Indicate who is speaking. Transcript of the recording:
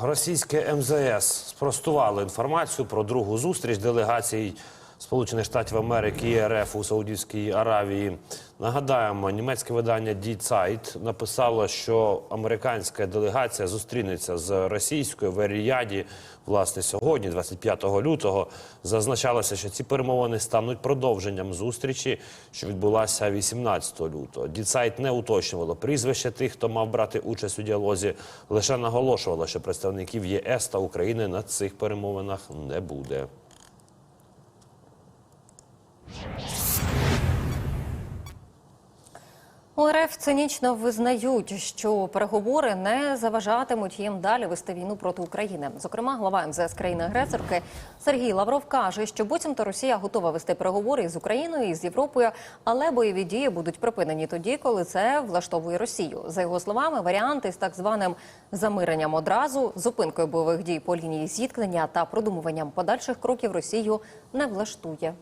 Speaker 1: Російське МЗС спростувало інформацію про другу зустріч делегацій Сполучених Штатів Америки і РФ у Саудівській Аравії. Нагадаємо, німецьке видання Die Zeit написало, що американська делегація зустрінеться з російською в Ріяді власне сьогодні, 25 лютого. Зазначалося, що ці перемовини стануть продовженням зустрічі, що відбулася 18 лютого. Die Zeit не уточнювало прізвище тих, хто мав брати участь у діалозі, лише наголошувало, що представників ЄС та України на цих перемовинах не буде.
Speaker 2: У РФ цинічно визнають, що переговори не заважатимуть їм далі вести війну проти України. Зокрема, глава МЗС країни-агресорки Сергій Лавров каже, що буцімто Росія готова вести переговори із Україною і з Європою, але бойові дії будуть припинені тоді, коли це влаштовує Росію. За його словами, варіанти з так званим замиренням одразу, зупинкою бойових дій по лінії зіткнення та продумуванням подальших кроків Росію не влаштує.